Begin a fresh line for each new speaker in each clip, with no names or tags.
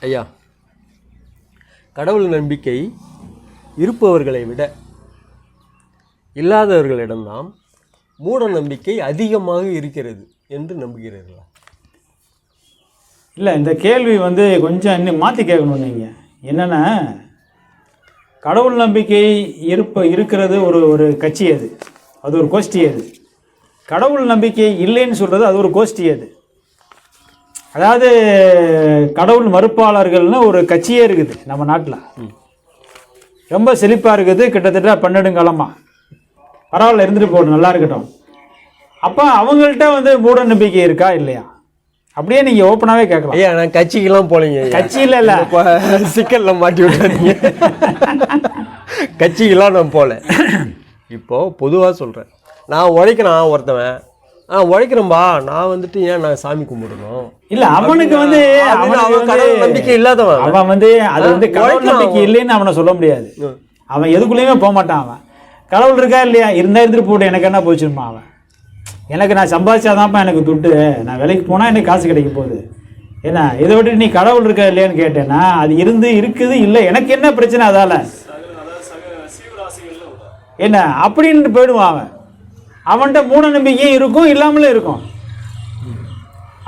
ஐயா கடவுள் நம்பிக்கை இருப்பவர்களை விட இல்லாதவர்களிடம்தான் மூட நம்பிக்கை அதிகமாக இருக்கிறது என்று நம்புகிறீர்களா?
இல்லை இந்த கேள்வி வந்து கொஞ்சம் இன்னும் மாற்றி கேட்கணும் நீங்கள் என்னென்னா கடவுள் நம்பிக்கை இருப்ப இருக்கிறது ஒரு ஒரு கட்சி அது. அது ஒரு கோஷ்டி அது. கடவுள் நம்பிக்கை இல்லைன்னு சொல்கிறது அது ஒரு கோஷ்டி அது. அதாவது கடவுள் மறுப்பாளர்கள்னு ஒரு கட்சியே இருக்குது நம்ம நாட்டில். ரொம்ப செழிப்பாக இருக்குது கிட்டத்தட்ட பன்னெடுங்காலமாக பரவாயில்ல இருந்துட்டு போகணும் நல்லா இருக்கட்டும். அப்போ அவங்கள்ட்ட வந்து மூட நம்பிக்கை இருக்கா இல்லையா? அப்படியே நீங்கள் ஓப்பனாகவே கேட்கலாம்.
ஐயா நான் கட்சிக்கெல்லாம் போலீங்க
கட்சியில் இல்லை.
சிக்கல்ல மாட்டி விட்டாதீங்க. கட்சிக்கெல்லாம் நான் போல. இப்போ பொதுவாக சொல்கிறேன் நான் உழைக்கிறான் ஒருத்தவன். ஆ உழைக்கிறேன்பா நான் வந்துட்டு ஏன் நான் சாமி கும்பிடணும்?
இல்ல அவனுக்கு வந்து
அவன் கடவுள் நம்பிக்கை இல்லாதவன் அவன்.
வந்து அது வந்து கடவுள் நம்பிக்கை இல்லைன்னு அவனை சொல்ல முடியாது. அவன் எதுக்குள்ளேயுமே போக மாட்டான் அவன். கடவுள் இருக்கா இல்லையா? இருந்தா இருந்துட்டு போட்டு எனக்கு என்ன போச்சுருமா அவன்? எனக்கு நான் சம்பாதிச்சாதான்ப்பா எனக்கு துட்டு. நான் வேலைக்கு போனால் எனக்கு காசு கிடைக்க போகுது. என்ன இதை விட்டு நீ கடவுள் இருக்கா இல்லையான்னு கேட்டேன்னா அது இருந்து இருக்குது இல்லை எனக்கு என்ன பிரச்சனை அதால? என்ன அப்படின்னு போயிடுவான் அவன். அவன்கிட்ட மூட நம்பிக்கையும் இருக்கும் இல்லாமலும் இருக்கும்.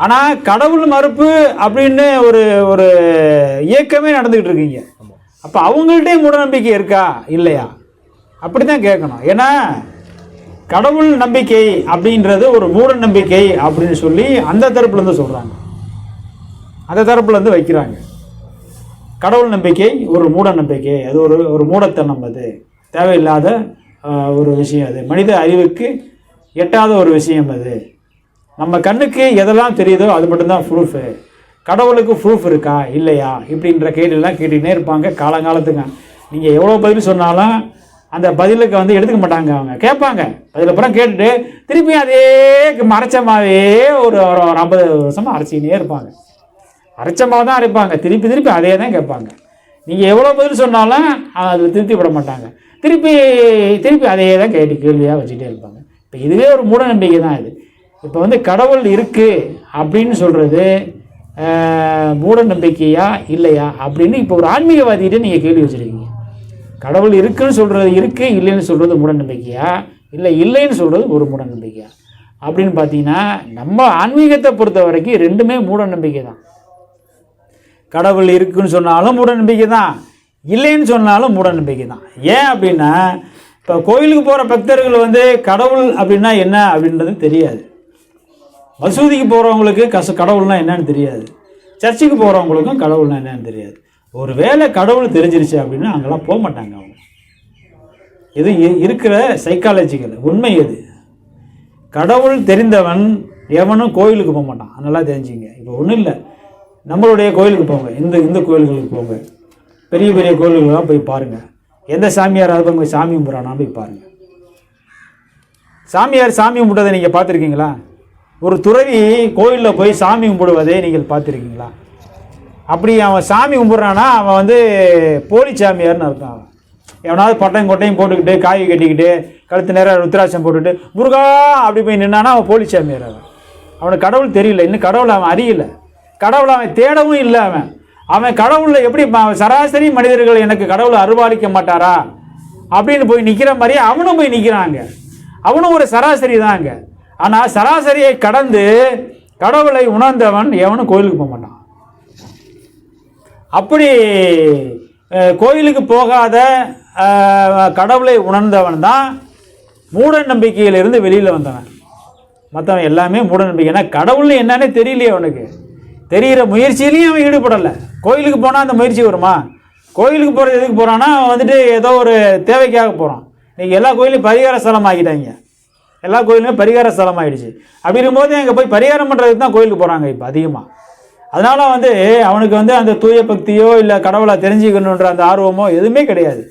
ஆனால் கடவுள் மறுப்பு அப்படின்னு ஒரு ஒரு இயக்கமே நடந்துக்கிட்டு இருக்கீங்க அப்போ அவங்கள்ட்டே மூடநம்பிக்கை இருக்கா? இல்லையா? அப்படி தான் கேட்கணும். ஏன்னா கடவுள் நம்பிக்கை அப்படின்றது ஒரு மூட நம்பிக்கை அப்படின்னு சொல்லி அந்த தரப்புலேருந்து சொல்கிறாங்க அந்த தரப்புலேருந்து வைக்கிறாங்க. கடவுள் நம்பிக்கை ஒரு மூட நம்பிக்கை. அது ஒரு ஒரு மூடத்தனம் அது. தேவையில்லாத ஒரு விஷயம் அது. மனித அறிவுக்கு எட்டாத ஒரு விஷயம் அது. நம்ம கண்ணுக்கு எதெல்லாம் தெரியுதோ அது மட்டும்தான் ப்ரூஃபு கடவுளுக்கு ப்ரூஃப் இருக்கா? இல்லையா? இப்படின்ற கேள்வியெல்லாம் கேட்டுக்கிட்டே இருப்பாங்க காலங்காலத்துக்கு நீங்கள் எவ்வளோ பதில் சொன்னாலும் அந்த பதிலுக்கு வந்து எடுத்துக்க மாட்டாங்க அவங்க. கேட்பாங்க. பதில் அப்புறம் கேட்டுட்டு திருப்பி அதே மறைச்சமாவே ஒரு ஒரு ஒரு ஐம்பது வருஷமாக அரைச்சிக்கினே இருப்பாங்க. அரைச்சமாக தான் அரைப்பாங்க. திருப்பி திருப்பி அதே தான் கேட்பாங்க. நீங்கள் எவ்வளோ பதில் சொன்னாலும் அது திருப்தி விட மாட்டாங்க. திருப்பி திருப்பி அதே தான் கேட்டு கேள்வியாக வச்சுட்டே இருப்பாங்க. இப்போ இதுவே ஒரு மூட நம்பிக்கை தான் இது. இப்போ வந்து கடவுள் இருக்குது அப்படின்னு சொல்கிறது மூட நம்பிக்கையா இல்லையா அப்படின்னு இப்போ ஒரு ஆன்மீகவாதிகிட்ட நீங்கள் கேள்வி வச்சுருக்கீங்க. கடவுள் இருக்குன்னு சொல்கிறது இருக்குது இல்லைன்னு சொல்கிறது மூட நம்பிக்கையா? இல்லை இல்லைன்னு சொல்கிறது ஒரு மூட நம்பிக்கையா? அப்படின்னு பார்த்தீங்கன்னா நம்ம ஆன்மீகத்தை பொறுத்த வரைக்கும் ரெண்டுமே மூட நம்பிக்கை தான். கடவுள் இருக்குன்னு சொன்னாலும் மூட நம்பிக்கை தான். இல்லைன்னு சொன்னாலும் மூடநம்பிக்கை தான். ஏன் அப்படின்னா இப்போ கோயிலுக்கு போகிற பக்தர்கள் வந்து கடவுள் அப்படின்னா என்ன அப்படின்றது தெரியாது. மசூதிக்கு போகிறவங்களுக்கு கச கடவுள்னா என்னன்னு தெரியாது. சர்ச்சுக்கு போகிறவங்களுக்கும் கடவுள்னா என்னன்னு தெரியாது. ஒரு வேளை கடவுள் தெரிஞ்சிருச்சு அப்படின்னா அங்கெல்லாம் போக மாட்டாங்க அவங்க. இது இ- இருக்கிற சைக்காலஜிக்கல் உண்மை எது? கடவுள் தெரிந்தவன் எவனும் கோயிலுக்கு போக மாட்டான். நல்லா தெரிஞ்சுங்க. இப்போ ஒன்றும் இல்லை. நம்மளுடைய கோயிலுக்கு போங்க. இந்த இந்த கோயில்களுக்கு போங்க. பெரிய பெரிய கோயில்களெலாம் போய் பாருங்கள் எந்த சாமியார் போய் சாமி கும்பிட்றானா போய் பாருங்கள் சாமியார் சாமி கும்பிட்டதை நீங்கள் பார்த்துருக்கீங்களா? ஒரு துறவி கோயிலில் போய் சாமி கும்பிடுவதை நீங்கள் பார்த்துருக்கீங்களா? அப்படி அவன் சாமி கும்பிட்றானா அவன் வந்து போலி சாமியார்னு அர்த்தம் அவன். எவனாவது பட்டையும் கொட்டையும் போட்டுக்கிட்டு காய் கட்டிக்கிட்டு கழுத்து நேரம் ருத்ராட்சம் போட்டுட்டு முருகா! அப்படி போய் நின்னானா அவன் போலி சாமியார் அவன். அவனுக்கு கடவுள் தெரியல இன்னும் கடவுளை அவன் அறியல. கடவுளை அவன் தேடவும் இல்லை அவன். அவன் கடவுளில் எப்படி சராசரி மனிதர்கள் எனக்கு கடவுளை அருவாளிக்க மாட்டாரா? அப்படின்னு போய் நிற்கிற மாதிரி அவனும் போய் நிற்கிறாங்க அவனும் ஒரு சராசரி தாங்க. ஆனால் சராசரியை கடந்து கடவுளை உணர்ந்தவன் எவனும் கோயிலுக்கு போக மாட்டான். அப்படி கோயிலுக்கு போகாத கடவுளை உணர்ந்தவன் தான் மூட நம்பிக்கையிலிருந்து வெளியில் வந்தவன். மற்றவன் எல்லாமே மூட நம்பிக்கை. ஏன்னா கடவுள்னு என்னன்னே தெரியலையே அவனுக்கு. தெரிகிற முயற்சியிலையும் அவன் ஈடுபடலை. கோயிலுக்கு போனால் அந்த முயற்சி வருமா? கோயிலுக்கு போகிறது எதுக்கு போகிறான்னா அவன் வந்துட்டு ஏதோ ஒரு தேவைக்காக போகிறான் இன்றைக்கி எல்லா கோயிலையும் பரிகார ஸ்தலம் ஆகிட்டாங்க எல்லா கோயிலுமே பரிகார ஸ்தலம் ஆகிடுச்சு அப்படி இருக்கும்போது அங்கே போய் பரிகாரம் பண்ணுறதுக்கு தான் கோயிலுக்கு போகிறாங்க இப்போ அதிகமாக அதனால் வந்து அவனுக்கு வந்து அந்த தூய பக்தியோ இல்லை கடவுளை தெரிஞ்சுக்கணுன்ற அந்த ஆர்வமோ எதுவுமே கிடையாது.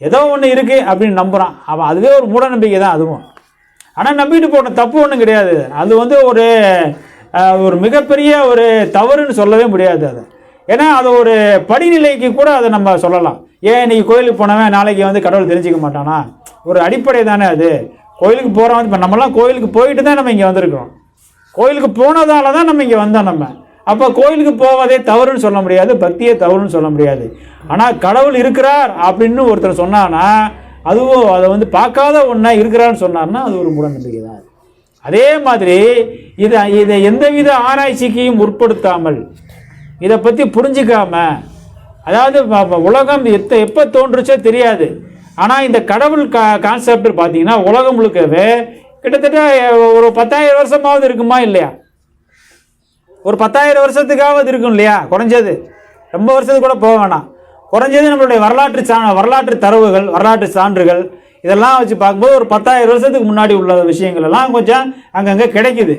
ஏதோ ஒன்று இருக்குது அப்படின்னு நம்புகிறான் அவன் அதுவே ஒரு மூட நம்பிக்கை தான் அதுவும். ஆனால் நம்பிட்டு போன தப்பு ஒன்றும் கிடையாது. அது வந்து ஒரு ஒரு மிகப்பெரிய ஒரு தவறுன்னு சொல்லவே முடியாது அதை. ஏன்னா அது ஒரு படிநிலைக்கு கூட அதை நம்ம சொல்லலாம். ஏன் இன்னைக்கு கோயிலுக்கு போனவன் நாளைக்கு வந்து கடவுள் தெரிஞ்சுக்க மாட்டானா? ஒரு அடிப்படை தானே அது. கோயிலுக்கு போகிறோம் இப்போ நம்மலாம் கோயிலுக்கு போயிட்டு தான் நம்ம இங்கே வந்திருக்கிறோம். கோயிலுக்கு போனதால தான் நம்ம இங்கே வந்தோம் நம்ம. அப்போ கோயிலுக்கு போவதே தவறுன்னு சொல்ல முடியாது பக்தியே தவறுன்னு சொல்ல முடியாது. ஆனால் கடவுள் இருக்கிறார் அப்படின்னு ஒருத்தர் சொன்னான்னா அதுவும் அதை வந்து பார்க்காத ஒன்றா இருக்கிறான்னு சொன்னார்னா அது ஒரு மூடநம்பிக்கை தான் அதே மாதிரி இதை இதை எந்தவித ஆராய்ச்சிக்கையும் உட்படுத்தாமல் இதை பற்றி புரிஞ்சிக்காம அதாவது உலகம் எத்த எப்போ தோன்றுச்சோ தெரியாது. ஆனால் இந்த கடவுள் கா கான்செப்ட் பார்த்தீங்கன்னா உலகம் முழுக்கவே கிட்டத்தட்ட ஒரு பத்தாயிரம் வருஷமாவது இருக்குமா இல்லையா? ஒரு பத்தாயிரம் வருஷத்துக்காவது இருக்கும் இல்லையா? குறைஞ்சது. ரொம்ப வருஷத்துக்கு கூட போக வேணாம். குறைஞ்சது நம்மளுடைய வரலாற்று சா வரலாற்று தரவுகள் வரலாற்று சான்றுகள் இதெல்லாம் வச்சு பார்க்கும்போது ஒரு பத்தாயிரம் வருஷத்துக்கு முன்னாடி உள்ள விஷயங்கள் எல்லாம் கொஞ்சம் அங்கங்கே கிடைக்குது.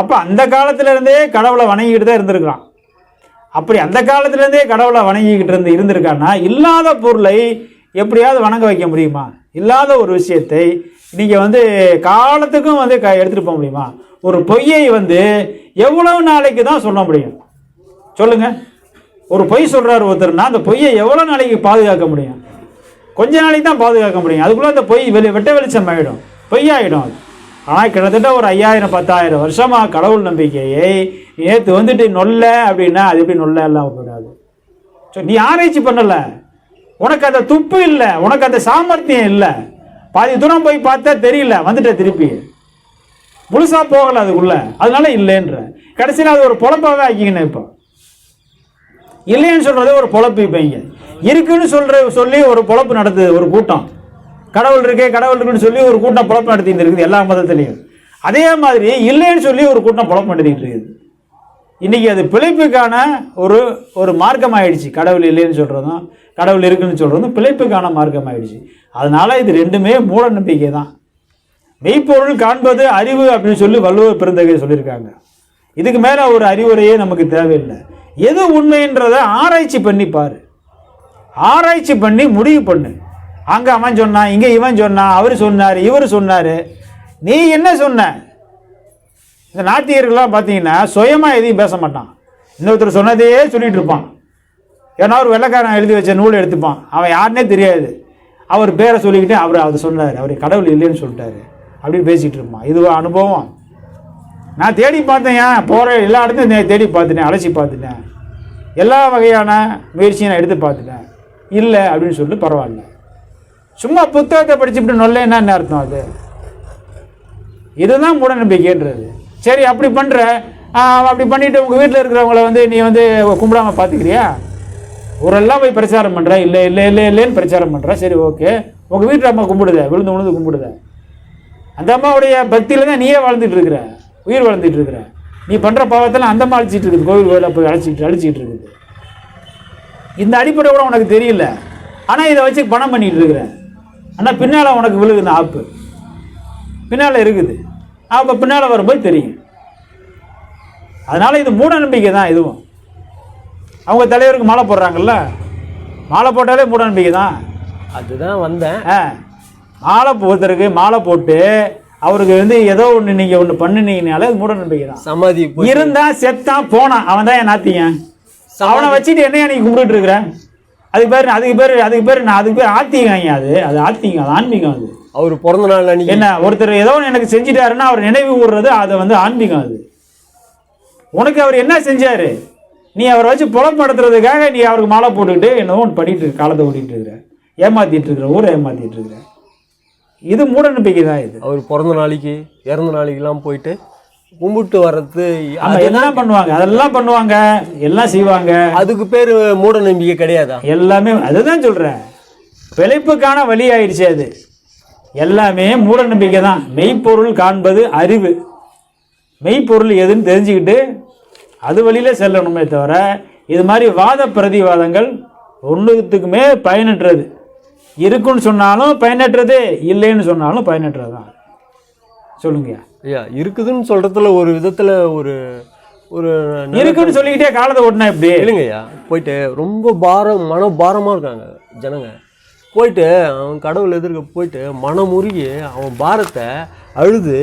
அப்போ அந்த காலத்துலேருந்தே கடவுளை வணங்கிக்கிட்டு தான் இருந்திருக்கிறான். அப்படி அந்த காலத்துலேருந்தே கடவுளை வணங்கிக்கிட்டு இருந்து இருந்திருக்கான்னா இல்லாத பொருளை எப்படியாவது வணங்க வைக்க முடியுமா? இல்லாத ஒரு விஷயத்தை நீங்கள் வந்து காலத்துக்கும் வந்து க எடுத்துகிட்டு போக முடியுமா? ஒரு பொய்யை வந்து எவ்வளவு நாளைக்கு தான் சொல்ல முடியும்? சொல்லுங்கள் ஒரு பொய் சொல்கிறார் ஒருத்தர்னா அந்த பொய்யை எவ்வளோ நாளைக்கு பாதுகாக்க முடியும்? கொஞ்ச நாளைக்கு தான் பாதுகாக்க முடியும். அதுக்குள்ளே அந்த பொய் வெளி வெட்ட வெளிச்சம் ஆகிடும் பொய்யாயிடும் அது. ஆனால் கிட்டத்தட்ட ஒரு ஐயாயிரம் பத்தாயிரம் வருஷமாக கடவுள் நம்பிக்கையை நேற்று வந்துட்டு நொல்ல அப்படின்னா அது எப்படி நொல்ல எல்லாம் போயிடாது ஸோ நீ ஆராய்ச்சி பண்ணலை. உனக்கு அந்த துப்பு இல்லை. உனக்கு அந்த சாமர்த்தியம் இல்லை. பாதி தூரம் போய் பார்த்தா தெரியல. வந்துட்ட திருப்பி. முழுசாக போகலை அதுக்குள்ளே. அதனால இல்லைன்ற. கடைசியில் அது ஒரு பொழப்பாவே ஆக்கிக்கணும் இப்போ. இல்லைன்னு சொல்றதே ஒரு பொழப்பு இப்போ இங்கே. இருக்குன்னு சொல்ற சொல்லி ஒரு பொழப்பு நடத்துது ஒரு கூட்டம். கடவுள் இருக்கே கடவுள் இருக்குன்னு சொல்லி ஒரு கூட்டம் பொழப்பு நடத்திட்டு இருக்குது எல்லா மதத்துலேயும். அதே மாதிரி இல்லைன்னு சொல்லி ஒரு கூட்டம் பொழப்பு நடத்திட்டு இருக்குது இன்னைக்கு அது பிழைப்புக்கான ஒரு ஒரு மார்க்கம் ஆயிடுச்சு கடவுள் இல்லைன்னு சொல்றதும் கடவுள் இருக்குன்னு சொல்றதும் பிழைப்புக்கான மார்க்கம் ஆயிடுச்சு அதனால இது ரெண்டுமே மூட நம்பிக்கை தான். மெய்ப்பொருள் காண்பது அறிவு அப்படின்னு சொல்லி வள்ளுவர் பிறந்தகை சொல்லியிருக்காங்க. இதுக்கு மேலே ஒரு அறிவுரையே நமக்கு தேவையில்லை. எது உண்மைன்றதை ஆராய்ச்சி பண்ணி பாரு. ஆராய்ச்சி பண்ணி முடிவு பண்ணு. அங்கே அவன் சொன்னான் இங்கே இவன் சொன்னான் அவர் சொன்னார் இவர் சொன்னார். நீ என்ன சொன்ன? இந்த நாத்திகர்கள்லாம் பார்த்தீங்கன்னா சுயமாக எதையும் பேச மாட்டான். இன்னொருத்தர் சொன்னதையே சொல்லிட்டு இருப்பான். ஏன்னா ஒரு வெள்ளைக்காரன் எழுதி வச்ச நூல் எடுத்துப்பான். அவன் யாருன்னே தெரியாது. அவர் பேரை சொல்லிக்கிட்டு அவர் அதை சொன்னார். அவர் கடவுள் இல்லைன்னு சொல்லிட்டாரு. அப்படின்னு பேசிகிட்டு இருப்பான். இது அனுபவம்? நான் தேடி பார்த்தேன் ஏன்? போகிற எல்லா இடத்தையும் தேடி பார்த்துட்டேன் அலசி பார்த்துட்டேன். எல்லா வகையான முயற்சியும் நான் எடுத்து பார்த்துட்டேன். இல்லை அப்படின்னு சொல்லிட்டு பரவாயில்ல. சும்மா புத்தகத்தை படிச்சுட்டு நொல்லைன்னா என்ன அர்த்தம் அது? இதுதான் மூடநம்பிக்கைன்றது சரி அப்படி பண்ணுற அப்படி பண்ணிட்டு உங்கள் வீட்டில் இருக்கிறவங்கள வந்து நீ வந்து கும்பிடாமல் பார்த்துக்கிறியா? ஊரெல்லாம் போய் பிரச்சாரம் பண்ணுற இல்லை இல்லை இல்லை இல்லைன்னு பிரச்சாரம் பண்ணுற சரி ஓகே. உங்கள் வீட்டில் அம்மா கும்பிடுத விழுந்து விழுந்து கும்பிடுத. அந்த அம்மாவுடைய பக்தியில் தான் நீயே வாழ்ந்துட்டு இருக்கிற. உயிர் வாழ்ந்துட்டு இருக்கிற. நீ பண்ணுற பாவத்தெல்லாம் அந்த அழிச்சிட்டு இருக்குது. கோவில் கோயிலில் போய் அழைச்சிட்டு அழிச்சிட்டு இருக்குது. இந்த அடிப்படை கூட உனக்கு தெரியல. ஆனால் இதை வச்சு பணம் பண்ணிட்டு இருக்கிற. ஆனால் பின்னால் உனக்கு விழுகுது ஆப்பு. பின்னால் இருக்குது. அப்போ பின்னால் வரும்போது தெரியும். அதனால் இது மூட நம்பிக்கை தான் இதுவும். அவங்க தலைவருக்கு மாலை போடுறாங்கல்ல? மாலை போட்டாலே மூட நம்பிக்கை தான்.
அதுதான் வந்தேன்.
மாலை ஒருத்தருக்கு மாலை போட்டு அவருக்கு வந்து ஏதோ ஒன்று நீங்கள் ஒன்று பண்ணினீங்கனாலே அது மூட நம்பிக்கை தான்.
சமாதி
இருந்தா செத்தான் போனான் அவன் தான் என் நாத்திங்க. அவனை வச்சுட்டு என்னையா நீ கும்பிட்டு இருக்கிற? அதுக்கு பேர் அதுக்கு பேர் அதுக்கு பேர் நான் அதுக்கு பேர் ஆத்திங்க அது. அது ஆத்திங்க அது ஆன்மீகம் அது.
அவர் பிறந்த நாள் அன்னைக்கு
என்ன ஒருத்தர் ஏதோ ஒன்று எனக்கு செஞ்சிட்டாருன்னா அவர் நினைவு கூறுறது அது வந்து ஆன்மீகம் அது. உனக்கு அவர் என்ன செஞ்சாரு? நீ அவரை வச்சு புலப்படுத்துறதுக்காக நீ அவருக்கு மாலை போட்டுக்கிட்டு என்னவோ ஒன்று பண்ணிட்டு காலத்தை ஓட்டிட்டு இருக்கிற. ஏமாத்திட்டு இருக்கிற ஊரை ஏமாத்திட்டு இருக்கிற. இது மூட நம்பிக்கை தான் இது.
அவர் பிறந்த நாளைக்கு இறந்த நாளைக்கெல்லாம் போயிட்டு கும்பிட்டு வர்றது
எல்லாம் பண்ணுவாங்க? அதெல்லாம் பண்ணுவாங்க எல்லாம் செய்வாங்க.
அதுக்கு பேர் மூட நம்பிக்கை கிடையாதா?
எல்லாமே அதுதான் சொல்கிறேன் பிழைப்புக்கான வழி ஆயிடுச்சு அது. எல்லாமே மூட நம்பிக்கை தான். மெய்ப்பொருள் காண்பது அறிவு. மெய்ப்பொருள் எதுன்னு தெரிஞ்சுக்கிட்டு அது வழியில் செல்லணுமே தவிர இது மாதிரி வாத பிரதிவாதங்கள் ஒன்றுத்துக்குமே பயனற்றது. இருக்குன்னு சொன்னாலும் பயனற்றது இல்லைன்னு சொன்னாலும் பயனற்றது தான் சொல்லுங்கய்யா
ஐயா இருக்குதுன்னு சொல்றதுல ஒரு விதத்துல ஒரு ஒரு
இருக்குன்னு சொல்லிக்கிட்டே காலத்தை ஓட்டினா எப்படி?
இல்லைங்கய்யா போயிட்டு ரொம்ப பாரம் மன பாரமா இருக்காங்க ஜனங்க. போயிட்டு அவன் கடவுள் எதிர்க்க போயிட்டு மனம் உருகி அவன் பாரத்தை அழுது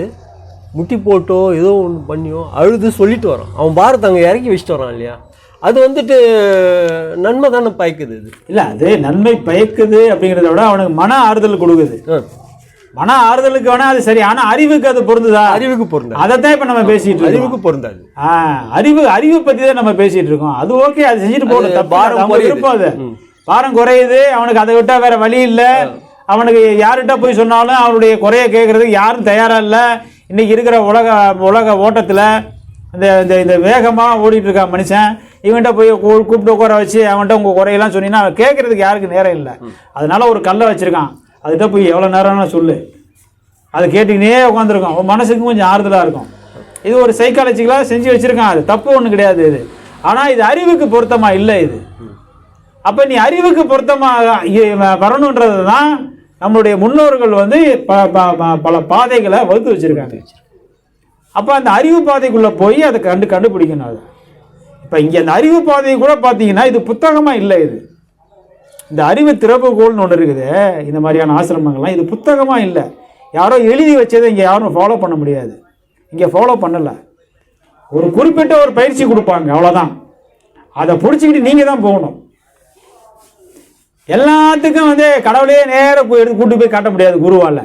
முட்டி போட்டோ ஏதோ ஒன்று பண்ணியோ அழுது சொல்லிட்டு வரான். அவன் பாரத்தை அங்கே இறக்கி வச்சுட்டு வரான் இல்லையா? அது வந்துட்டு நன்மை தானே பயக்குது இது?
இல்லை அது நன்மை பயக்குது அப்படிங்கிறத விட அவனுக்கு மன ஆறுதல் கொடுக்குது. மன ஆறுதலுக்கு வேணா அது சரி ஆனா அறிவுக்கு அது பொருந்துதா?
அறிவுக்கு பொருந்தாது.
அதைத்தான் இப்ப நம்ம பேசிட்டு இருக்கோம்.
அறிவுக்கு பொருந்தாது.
அறிவு அறிவு பத்தி தான் நம்ம பேசிட்டு இருக்கோம். அது ஓகே அது செஞ்சுட்டு போகணும்
பாரம்.
விருப்பம் அது. பாரம் குறையுது அவனுக்கு அதை விட்டா வேற வழி இல்ல. அவனுக்கு யார்கிட்ட போய் சொன்னாலும் அவனுடைய குறைய கேட்கறதுக்கு யாரும் தயாரா இல்ல. இன்னைக்கு இருக்கிற உலக உலக ஓட்டத்துல இந்த இந்த இந்த வேகமா ஓடிட்டு இருக்க மனுஷன். இவன்கிட்ட போய் கூப்பிட்டு உட்கார வச்சு அவன்கிட்ட உங்கள் குறையெல்லாம் சொன்னீங்கன்னா அவன் கேட்கறதுக்கு யாருக்கு நேரம் இல்லை. அதனால ஒரு கல்லை வச்சுருக்கான். அதுகிட்ட போய் எவ்வளோ நேரம்னு சொல்லு. அதை கேட்டுக்கினே உட்காந்துருக்கோம் உன் மனசுக்கும் கொஞ்சம் ஆறுதலாக இருக்கும். இது ஒரு சைக்காலஜிக்கலாக செஞ்சு வச்சுருக்கான் அது. தப்பு ஒன்றும் கிடையாது இது. ஆனால் இது அறிவுக்கு பொருத்தமாக இல்லை இது. அப்போ நீ அறிவுக்கு பொருத்தமாக வரணுன்றது தான் நம்மளுடைய முன்னோர்கள் வந்து ப ப- ப- பல பாதைகளை வகுத்து வச்சுருக்காங்க. அப்போ அந்த அறிவு பாதைக்குள்ளே போய் அதை கண்டு கண்டுபிடிக்கணும் அது. இப்போ இங்கே அந்த அறிவு பாதையை கூட பார்த்தீங்கன்னா இது புத்தகமாக இல்லை இது. இந்த அறிவு திறப்புகோல்னு ஒன்று இருக்குது. இந்த மாதிரியான ஆசிரமங்கள்லாம் இது புத்தகமாக இல்லை. யாரோ எழுதி வச்சதை இங்கே யாரும் ஃபாலோ பண்ண முடியாது. இங்கே ஃபாலோ பண்ணலை. ஒரு குறிப்பிட்ட ஒரு பயிற்சி கொடுப்பாங்க அவ்வளோதான் அதை பிடிச்சிக்கிட்டு நீங்கள் தான் போகணும். எல்லாத்துக்கும் வந்து கடவுளையே நேராக போய் எடுத்து கூட்டு போய் காட்ட முடியாது குருவால்.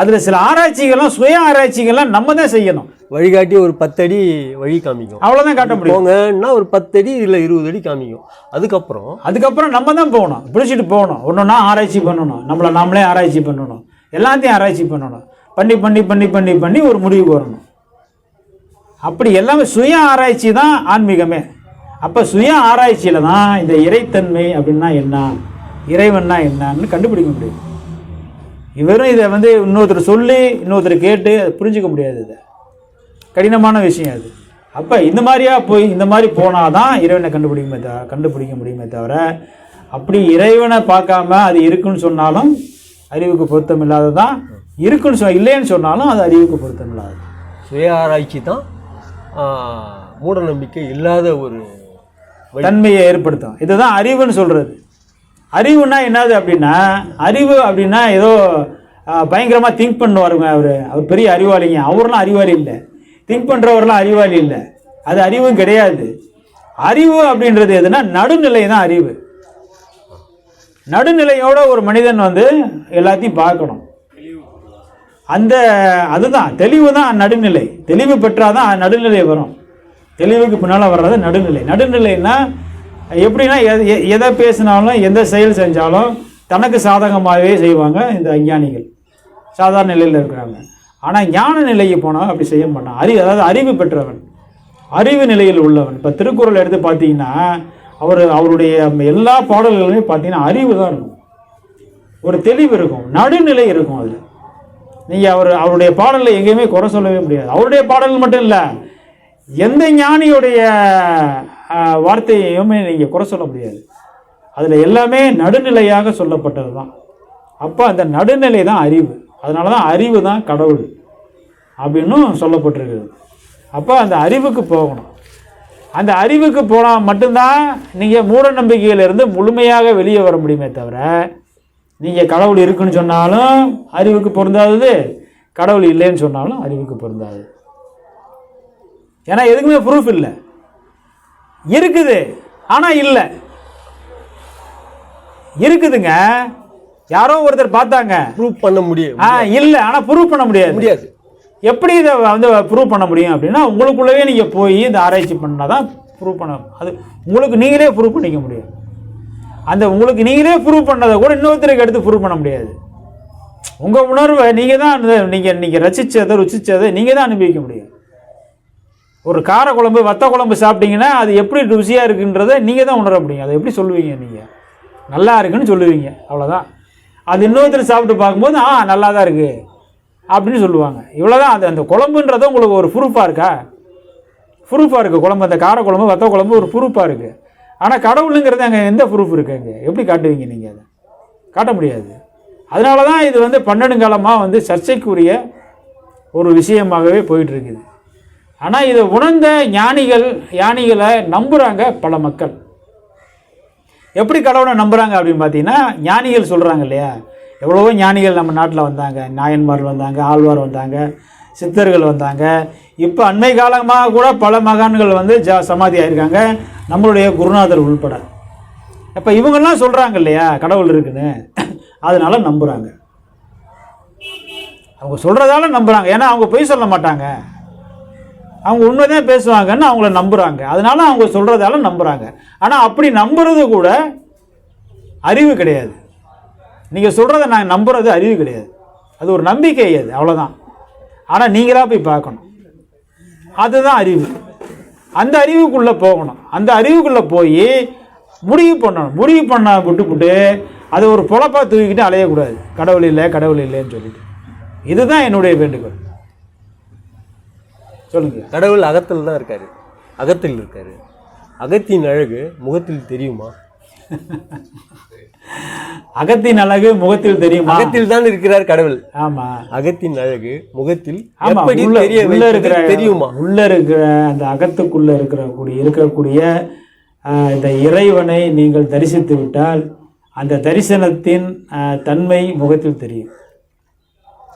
அதில் சில ஆராய்ச்சிகள்லாம் சுய ஆராய்ச்சிகள்லாம் நம்ம தான் செய்யணும்.
வழிகாட்டி ஒரு பத்தடி வழி காமிக்கும்.
அவ்வளோதான் காட்ட முடியும்.
போங்கன்னா ஒரு பத்தடி இல்லை இருபது அடி காமிக்கும். அதுக்கப்புறம்
அதுக்கப்புறம் நம்ம தான் போகணும். பிடிச்சிட்டு போகணும். ஒன்றுன்னா ஆராய்ச்சி பண்ணணும். நம்மளை நாமளே ஆராய்ச்சி பண்ணணும். எல்லாத்தையும் ஆராய்ச்சி பண்ணணும். பண்ணி பண்ணி பண்ணி பண்ணி பண்ணி ஒரு முடிவுக்கு வரணும். அப்படி எல்லாமே சுய ஆராய்ச்சி தான் ஆன்மீகமே. அப்போ சுய ஆராய்ச்சியில் தான் இந்த இறைத்தன்மை அப்படின்னா என்ன? இறைவன்னா என்னன்னு கண்டுபிடிக்க முடியும். இவரும் இதை வந்து இன்னொருத்தர் சொல்லி இன்னொருத்தர் கேட்டு புரிஞ்சுக்க முடியாது இதை. கடினமான விஷயம் அது. அப்போ இந்த மாதிரியா போய் இந்த மாதிரி போனால் தான் இறைவனை கண்டுபிடிக்குமே தவிர கண்டுபிடிக்க முடியுமே தவிர அப்படி இறைவனை பார்க்காம அது இருக்குன்னு சொன்னாலும் அறிவுக்கு பொருத்தம் இல்லாததான் இருக்குன்னு சொ இல்லைன்னு சொன்னாலும் அது அறிவுக்கு பொருத்தம் இல்லாதது.
சுய ஆராய்ச்சி தான் மூட நம்பிக்கை இல்லாத ஒரு
தன்மையை ஏற்படுத்தும். இதுதான் அறிவுன்னு சொல்கிறது அறிவுனா என்னது அப்படின்னா அறிவு அப்படின்னா ஏதோ பயங்கரமாக திங்க் பண்ணுவாருங்க அவர். அவர் பெரிய அறிவாளிங்க. அவரெல்லாம் அறிவாளி இல்லை. திங்க் பண்ணுறவரெல்லாம் அறிவாளி இல்லை. அது அறிவும் கிடையாது. அறிவு அப்படின்றது எதுனா நடுநிலை தான் அறிவு. நடுநிலையோட ஒரு மனிதன் வந்து எல்லாத்தையும் பார்க்கணும். அந்த அதுதான் தெளிவு தான் நடுநிலை. தெளிவு பெற்றாதான் நடுநிலை வரும். தெளிவுக்கு பின்னால் வர்றது நடுநிலை. நடுநிலைன்னா எப்படின்னா எ- எதை பேசினாலும் எந்த செயல் செஞ்சாலும் தனக்கு சாதகமாகவே செய்வாங்க இந்த அஞ்ஞானிகள். சாதாரண நிலையில் இருக்கிறாங்க. ஆனால் ஞான நிலைக்கு போனால் அப்படி செய்ய மாட்டான். அறிவு அதாவது அறிவு பெற்றவன். அறிவு நிலையில் உள்ளவன். இப்போ திருக்குறள் எடுத்து பார்த்தீங்கன்னா அவர் அவருடைய எல்லா பாடல்களுமே பார்த்தீங்கன்னா அறிவு தான் இருக்கும். ஒரு தெளிவு இருக்கும். நடுநிலை இருக்கும் அதில். நீங்கள் அவர் அவருடைய பாடலில் எங்கேயுமே குறை சொல்லவே முடியாது. அவருடைய பாடல் மட்டும் இல்லை எந்த ஞானியுடைய வார்த்தையுமே நீங்கள் குறை சொல்ல முடியாது. அதில் எல்லாமே நடுநிலையாக சொல்லப்பட்டது தான் அப்போ அந்த நடுநிலை தான் அறிவு. அதனால தான் அறிவு தான் கடவுள் அப்படின்னும் சொல்லப்பட்டிருக்குது. அப்போ அந்த அறிவுக்கு போகணும். அந்த அறிவுக்கு போனால் மட்டும்தான் நீங்கள் மூட நம்பிக்கையிலிருந்து முழுமையாக வெளியே வர முடியுமே தவிர நீங்கள் கடவுள் இருக்குன்னு சொன்னாலும் அறிவுக்கு பொருந்தாதது கடவுள் இல்லைன்னு சொன்னாலும் அறிவுக்கு பொருந்தாது. ஏன்னா எதுக்குமே ப்ரூஃப் இல்லை. இருக்குது ஆனால் இல்லை. இருக்குதுங்க யாரோ ஒருத்தர் பார்த்தாங்க.
ப்ரூவ் பண்ண முடியும்
ஆ இல்லை ஆனால் ப்ரூவ் பண்ண முடியாது.
முடியாது.
எப்படி இதை வந்து ப்ரூவ் பண்ண முடியும் அப்படின்னா உங்களுக்குள்ளவே நீங்கள் போய் இந்த ஆராய்ச்சி பண்ணால் தான் ப்ரூவ் பண்ண அது உங்களுக்கு நீங்களே ப்ரூவ் பண்ணிக்க முடியும். அந்த உங்களுக்கு நீங்களே ப்ரூவ் பண்ணதை கூட இன்னொருத்தருக்கு எடுத்து ப்ரூவ் பண்ண முடியாது. உங்கள் உணர்வை நீங்கள் தான் நீங்கள் நீங்கள் ரசித்ததை ருசித்ததை நீங்கள் தான் அனுபவிக்க முடியும். ஒரு கார குழம்பு வத்த குழம்பு சாப்பிட்டீங்கன்னா அது எப்படி ருசியாக இருக்குன்றதை நீங்கள் தான் உணர முடியும். அதை எப்படி சொல்லுவீங்க நீங்கள் நல்லா இருக்குன்னு சொல்லுவீங்க. அவ்வளோதான் அது இன்னொருத்தர் சாப்பிட்டு பார்க்கும்போது ஆ நல்லா தான் இருக்குது அப்படின்னு சொல்லுவாங்க. இவ்வளோதான் அது அந்த குழம்புன்றத உங்களுக்கு ஒரு ப்ரூஃபாக இருக்கா? ப்ரூஃபாக இருக்குது குழம்பு அந்த கார குழம்பு வத்த குழம்பு ஒரு ப்ரூஃபாக இருக்குது ஆனால் கடவுளுங்கிறது அங்கே எந்த ப்ரூஃப் இருக்குது அங்கே? எப்படி காட்டுவீங்க நீங்கள் அதை? காட்ட முடியாது. அதனால தான் இது வந்து பன்னெடுங்காலமாக வந்து சர்ச்சைக்குரிய ஒரு விஷயமாகவே போயிட்டுருக்குது. ஆனால் இதை உணர்ந்த ஞானிகள் ஞானிகளை நம்புகிறாங்க பல மக்கள். எப்படி கடவுளை நம்புகிறாங்க அப்படின்னு பார்த்தீங்கன்னா ஞானிகள் சொல்கிறாங்க இல்லையா? எவ்வளவோ ஞானிகள் நம்ம நாட்டில் வந்தாங்க. நாயன்மார் வந்தாங்க ஆழ்வார் வந்தாங்க சித்தர்கள் வந்தாங்க. இப்போ அண்மை காலமாக கூட பல மகான்கள் வந்து ஜா சமாதி ஆயிருக்காங்க. நம்மளுடைய குருநாதர் உள்பட. இப்போ இவங்கெல்லாம் சொல்கிறாங்க இல்லையா? கடவுள் இருக்குன்னு. அதனால நம்புகிறாங்க அவங்க சொல்கிறதால நம்புகிறாங்க ஏன்னா அவங்க பொய் சொல்ல மாட்டாங்க. அவங்க உண்மைதான் பேசுவாங்கன்னு அவங்கள நம்புகிறாங்க அதனால அவங்க சொல்கிறதால நம்புகிறாங்க ஆனால் அப்படி நம்புறது கூட அறிவு கிடையாது. நீங்கள் சொல்கிறத நாங்கள் நம்புறது அறிவு கிடையாது. அது ஒரு நம்பிக்கை அது அவ்வளோதான் ஆனால் நீங்களாக போய் பார்க்கணும். அதுதான் அறிவு. அந்த அறிவுக்குள்ளே போகணும். அந்த அறிவுக்குள்ளே போய் முடிவு பண்ணணும். முடிவு பண்ண விட்டுப்புட்டு அதை ஒரு பொழப்பாக தூக்கிக்கிட்டு அலையக்கூடாது. கடவுள் இல்லை கடவுள் இல்லைன்னு சொல்லிட்டு. இதுதான் என்னுடைய வேண்டுகோள். சொல்லுங்க.
கடவுள் அகத்தில் தான் இருக்காரு. அகத்தில் இருக்காரு. அகத்தின் அழகு முகத்தில் தெரியுமா?
அகத்தின் அழகு முகத்தில் தெரியுமா?
அகத்தில் தான் இருக்கிறார் கடவுள்.
ஆமா.
அகத்தின் அழகு முகத்தில் எப்படி
உள்ள
தெரிய
உள்ள
வைப்பது
இருக்கிற
தெரியுமா?
உள்ள இருக்கிற அந்த அகத்துக்குள்ள இருக்கிற கூடிய இருக்கக்கூடிய இந்த இறைவனை நீங்கள் தரிசித்து விட்டால் அந்த தரிசனத்தின் தன்மை முகத்தில் தெரியும்.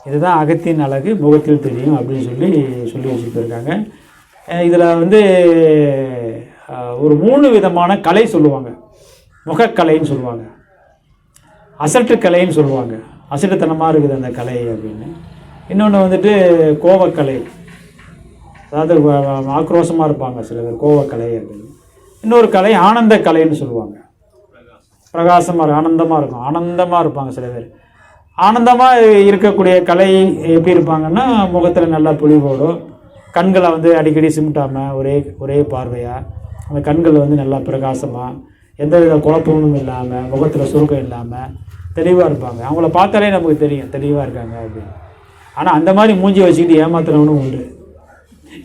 இதுதான் அகத்தின் அழகு முகத்தில் தெரியும் அப்படின்னு சொல்லி சொல்லி வச்சுருக்காங்க. இதில் வந்து ஒரு மூணு விதமான கலை சொல்லுவாங்க. முகக்கலைன்னு சொல்லுவாங்க. அசட்டு கலைன்னு சொல்லுவாங்க. அசட்டுத்தனமாக இருக்குது அந்த கலை அப்படின்னு. இன்னொன்று வந்துட்டு கோவக்கலை. அதாவது ஆக்ரோஷமாக இருப்பாங்க சில பேர் கோவக்கலை அப்படின்னு. இன்னொரு கலை ஆனந்த கலைன்னு சொல்லுவாங்க. பிரகாசமாக இருக்கும் ஆனந்தமாக இருக்கும். ஆனந்தமாக இருப்பாங்க சில பேர். ஆனந்தமாக இருக்கக்கூடிய கலை எப்படி இருப்பாங்கன்னா முகத்தில் நல்லா புலிவோடும் கண்களை வந்து அடிக்கடி சிமிட்டாமல் ஒரே ஒரே பார்வையாக அந்த கண்கள் வந்து நல்லா பிரகாசமாக எந்தவித குழப்பமும் இல்லாமல் முகத்தில் சுருக்கம் இல்லாமல் தெளிவாக இருப்பாங்க. அவங்கள பார்த்தாலே நமக்கு தெரியும் தெளிவாக இருக்காங்க அப்படின்னு. ஆனால் அந்த மாதிரி மூஞ்சி வச்சுக்கிட்டு ஏமாத்துறவனும் உண்டு.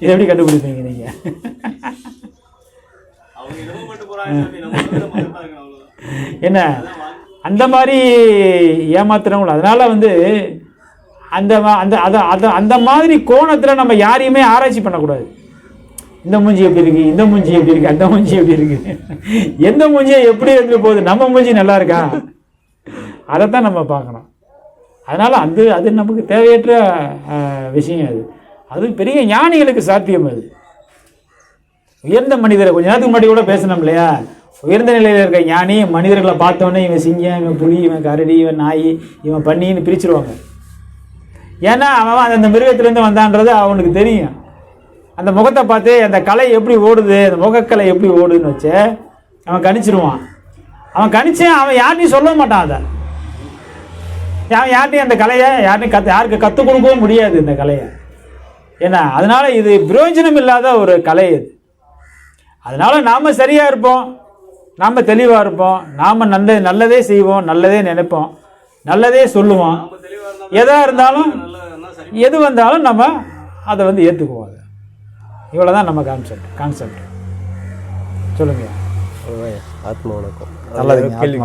இதை எப்படி கண்டுபிடிப்பீங்க நீங்கள் என்ன? அந்த மாதிரி ஏமாத்துறவங்களும் அதனால் வந்து அந்த அந்த அதை அதை அந்த மாதிரி கோணத்தில் நம்ம யாரையுமே ஆராய்ச்சி பண்ணக்கூடாது. இந்த மூஞ்சி எப்படி இருக்குது இந்த மூஞ்சி எப்படி இருக்குது அந்த மூஞ்சி எப்படி இருக்குது எந்த மூஞ்சியை எப்படி இருந்து போகுது? நம்ம மூஞ்சி நல்லா இருக்கா? அதை தான் நம்ம பார்க்கணும். அதனால் அது அது நமக்கு தேவையற்ற விஷயம் அது. அது பெரிய ஞானிகளுக்கு சாத்தியம் அது. உயர்ந்த மனிதரை கொஞ்ச நேரத்துக்கு முன்னாடி கூட பேசணும் இல்லையா? உயர்ந்த நிலையில் இருக்க ஞானி மனிதர்களை பார்த்தோன்னே இவன் சிங்கம் இவன் புலி இவன் கரடி இவன் நாய் இவன் பண்ணின்னு பிரிச்சிருவாங்க. ஏன்னா அவன் அந்த மிருகத்திலேருந்து வந்தான்றது அவனுக்கு தெரியும். அந்த முகத்தை பார்த்து அந்த கலை எப்படி ஓடுது அந்த முகக்கலை எப்படி ஓடுதுன்னு வச்சு அவன் கணிச்சிருவான். அவன் கணிச்சு அவன் யார்ட்டையும் சொல்ல மாட்டான் அதை. அவன் யார்ட்டையும் அந்த கலையை யார்ட்டையும் கற்று யாருக்கு கற்றுக் கொடுக்கவும் முடியாது இந்த கலையை. ஏன்னா அதனால் இது பிரயோஜனம் இல்லாத ஒரு கலை இது. அதனால் நாம் சரியாக இருப்போம். நாம் தெளிவாக இருப்போம். நாம் நல்ல நல்லதே செய்வோம் நல்லதே நினைப்போம். நல்லதே சொல்லுவோம். எதாக இருந்தாலும் எது வந்தாலும் நம்ம அதை வந்து ஏற்றுக்குவோம் அதை. இவ்வளோ தான் நம்ம கான்செப்ட் கான்செப்ட் சொல்லுங்கள்.
ஆத்ம வணக்கம்.
நல்லதுங்க,
கேள்வி